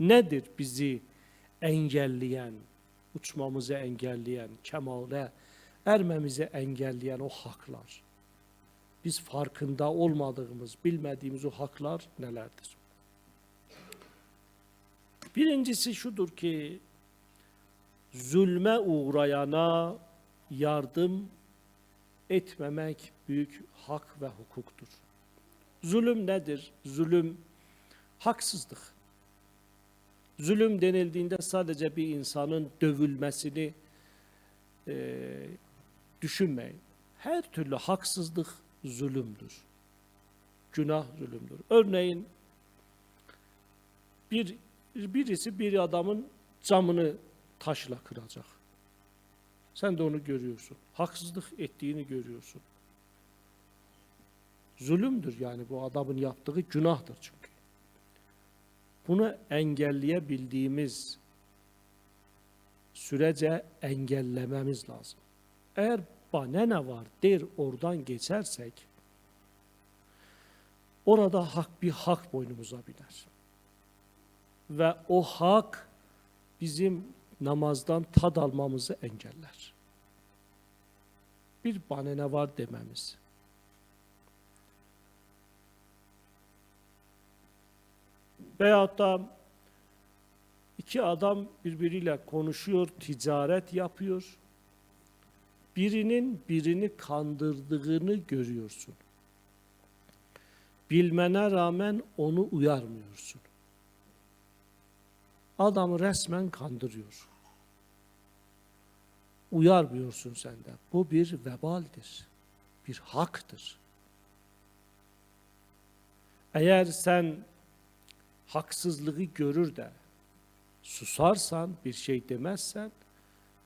nedir bizi engelleyen, uçmamızı engelleyen, kemale ermemizi engelleyen o haklar? Biz farkında olmadığımız, bilmediğimiz o haklar nelerdir? Birincisi şudur ki, zulme uğrayana yardım etmemek büyük hak ve hukuktur. Zulüm nedir? Zulüm haksızlık. Zulüm denildiğinde sadece bir insanın dövülmesini e, düşünmeyin. Her türlü haksızlık zulümdür. Günah zulümdür. Örneğin bir birisi bir adamın camını taşla kıracak. Sen de onu görüyorsun. Haksızlık ettiğini görüyorsun. Zulümdür yani bu adamın yaptığı günahtır çünkü. Bunu engelleyebildiğimiz sürece engellememiz lazım. Eğer bana ne var der oradan geçersek orada hak bir hak boynumuza biner. Ve o hak bizim namazdan tad almamızı engeller. Bir bana ne var dememiz. Veyahut da iki adam birbiriyle konuşuyor, ticaret yapıyor. Birinin birini kandırdığını görüyorsun. Bilmene rağmen onu uyarmıyorsun. Adamı resmen kandırıyor. Uyarmıyorsun sen de. Bu bir vebaldir. Bir haktır. Eğer sen haksızlığı görür de susarsan, bir şey demezsen,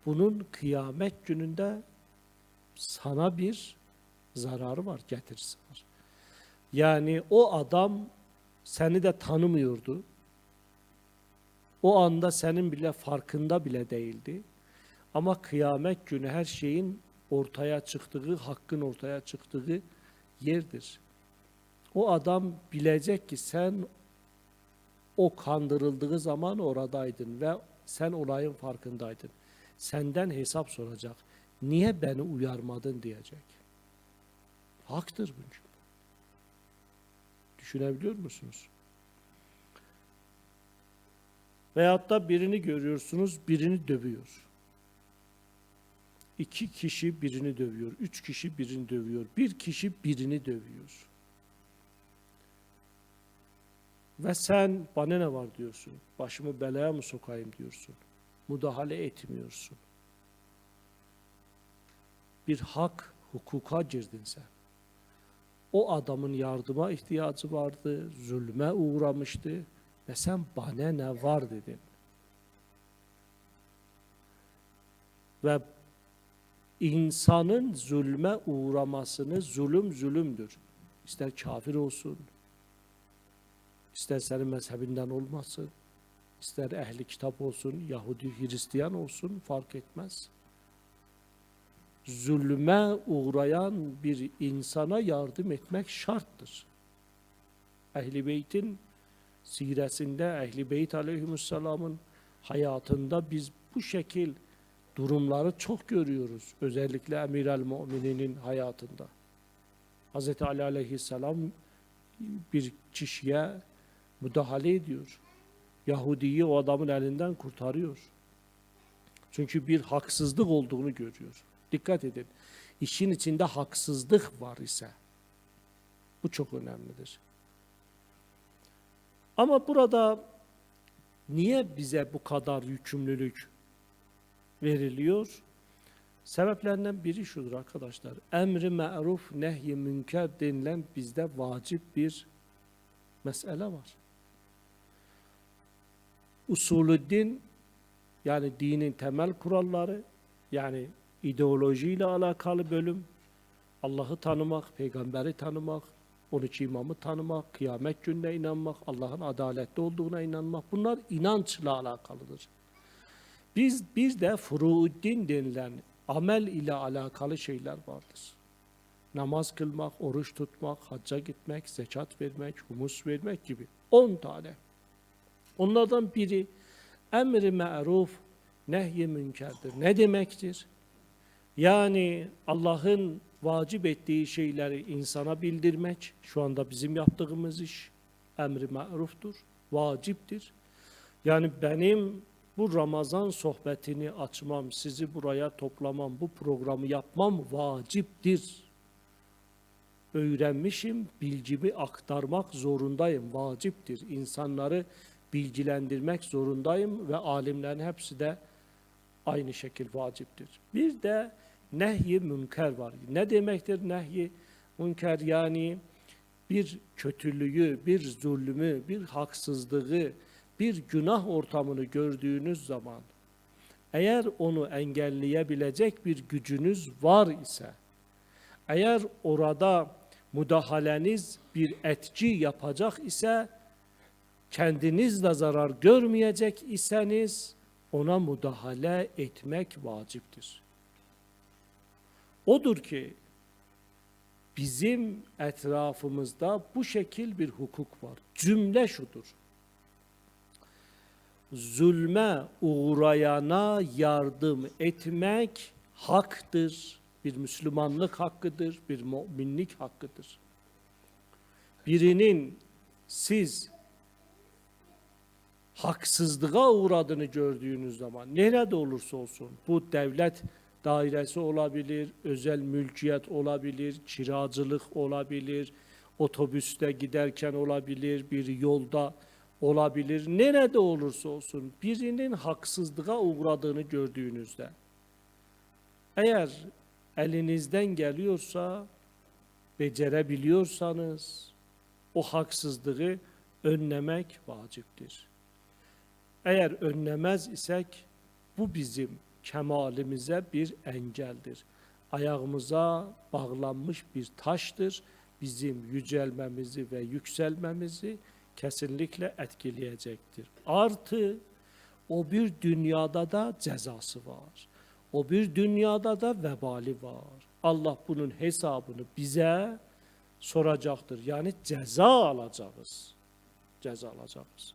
bunun kıyamet gününde sana bir zararı var, getirisi var. Yani o adam seni de tanımıyordu. O anda senin bile farkında bile değildi. Ama kıyamet günü her şeyin ortaya çıktığı, hakkın ortaya çıktığı yerdir. O adam bilecek ki sen o kandırıldığı zaman oradaydın ve sen olayın farkındaydın. Senden hesap soracak. Niye beni uyarmadın diyecek. Haktır bu. Düşünebiliyor musunuz? Veyahut da birini görüyorsunuz, birini dövüyor. İki kişi birini dövüyor, üç kişi birini dövüyor, bir kişi birini dövüyor. Ve sen bana ne var diyorsun, başımı belaya mı sokayım diyorsun, müdahale etmiyorsun. Bir hak, hukuka girdin sen. O adamın yardıma ihtiyacı vardı, zulme uğramıştı ve sen bana ne var dedin. Ve insanın zulme uğramasını zulüm zulümdür. İster kafir olsun, ister senin mezhebinden olmasın, ister ehli kitap olsun, Yahudi, Hristiyan olsun fark etmez. Zulme uğrayan bir insana yardım etmek şarttır. Ehli Beyt'in siresinde, Ehli Beyt aleyhisselamın hayatında biz bu şekil durumları çok görüyoruz. Özellikle Emir el Mu'mininin hayatında. Hz. Ali aleyhisselam bir kişiye müdahale ediyor. Yahudi'yi o adamın elinden kurtarıyor. Çünkü bir haksızlık olduğunu görüyor. Dikkat edin. İşin içinde haksızlık var ise bu çok önemlidir. Ama burada niye bize bu kadar yükümlülük veriliyor? Sebeplerinden biri şudur arkadaşlar. Emri ma'ruf, nehy münker denilen bizde vacip bir mesele var. Usulü din yani dinin temel kuralları yani ideolojiyle alakalı bölüm Allah'ı tanımak, peygamberi tanımak, 12 imamı tanımak, kıyamet gününe inanmak, Allah'ın adaletli olduğuna inanmak bunlar inançla alakalıdır. Biz bir de furuuddin denilen amel ile alakalı şeyler vardır. Namaz kılmak, oruç tutmak, hacca gitmek, zekat vermek, humus vermek gibi 10 tane. Onlardan biri emri ma'ruf, nehy münkerdir. Ne demektir? Yani Allah'ın vacip ettiği şeyleri insana bildirmek, şu anda bizim yaptığımız iş emri ma'ruftur, vaciptir. Yani benim bu Ramazan sohbetini açmam, sizi buraya toplamam, bu programı yapmam vaciptir. Öğrenmişim, bilgimi aktarmak zorundayım, vaciptir. İnsanları bilgilendirmek zorundayım ve alimlerin hepsi de aynı şekil vaciptir. Bir de nehy münker var. Ne demektir nehy münker? Yani bir kötülüğü, bir zulmü, bir haksızlığı, bir günah ortamını gördüğünüz zaman eğer onu engelleyebilecek bir gücünüz var ise eğer orada müdahaleniz bir etki yapacak ise kendiniz de zarar görmeyecek iseniz ona müdahale etmek vaciptir. Odur ki bizim etrafımızda bu şekil bir hukuk var. Cümle şudur. Zulme uğrayana yardım etmek haktır. Bir Müslümanlık hakkıdır, bir müminlik hakkıdır. Birinin siz haksızlığa uğradığını gördüğünüz zaman nerede olursa olsun bu devlet dairesi olabilir, özel mülkiyet olabilir, kiracılık olabilir, otobüste giderken olabilir, bir yolda olabilir. Nerede olursa olsun birinin haksızlığa uğradığını gördüğünüzde eğer elinizden geliyorsa becerebiliyorsanız o haksızlığı önlemek vaciptir. Eğer önlemez isek bu bizim kemalimize bir engeldir. Ayağımıza bağlanmış bir taştır. Bizim yücelmemizi ve yükselmemizi kesinlikle etkileyecektir. Artı o bir dünyada da cezası var. O bir dünyada da vebali var. Allah bunun hesabını bize soracaktır. Yani ceza alacağız. Ceza alacağız.